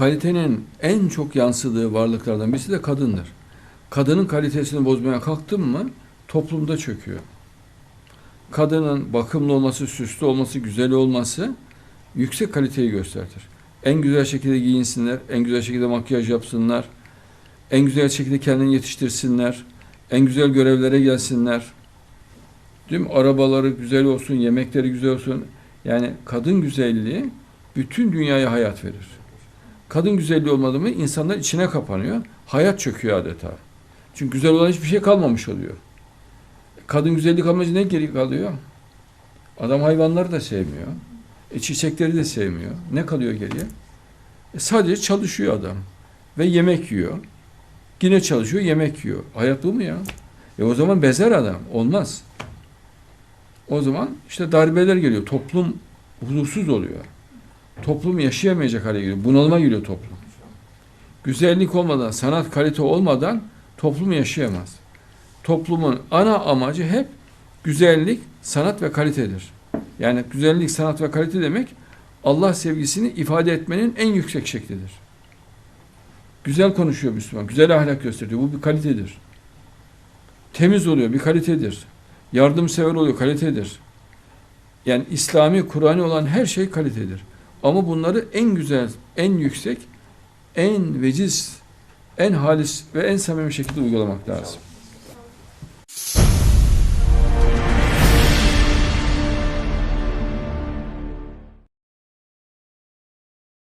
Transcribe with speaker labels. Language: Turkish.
Speaker 1: kalitenin en çok yansıdığı varlıklardan birisi de kadındır. Kadının kalitesini bozmaya kalktın mı toplumda çöküyor. Kadının bakımlı olması, süslü olması, güzel olması yüksek kaliteyi gösterir. En güzel şekilde giyinsinler, en güzel şekilde makyaj yapsınlar, en güzel şekilde kendini yetiştirsinler, en güzel görevlere gelsinler. Değil mi? Arabaları güzel olsun, yemekleri güzel olsun. Yani kadın güzelliği bütün dünyaya hayat verir. Kadın güzelliği olmadı mı insanlar içine kapanıyor. Hayat çöküyor adeta. Çünkü güzel olan hiçbir şey kalmamış oluyor. Kadın güzellik kalmayınca ne geri kalıyor? Adam hayvanları da sevmiyor. E, çiçekleri de sevmiyor. Ne kalıyor geriye? E, sadece çalışıyor adam. Ve yemek yiyor. Yine çalışıyor, yemek yiyor. Hayat bu mu ya? E o zaman bezer adam. Olmaz. O zaman işte darbeler geliyor. Toplum huzursuz oluyor. Toplum yaşayamayacak hale geliyor. Bunalıma giriyor toplum. Güzellik olmadan, sanat kalite olmadan toplum yaşayamaz. Toplumun ana amacı hep güzellik, sanat ve kalitedir. Yani güzellik, sanat ve kalite demek Allah sevgisini ifade etmenin en yüksek şeklidir. Güzel konuşuyor Müslüman, güzel ahlak gösteriyor. Bu bir kalitedir. Temiz oluyor, bir kalitedir. Yardımsever oluyor, kalitedir. Yani İslami, Kur'an'i olan her şey kalitedir. Ama bunları en güzel, en yüksek, en veciz, en halis ve en samimi şekilde uygulamak lazım.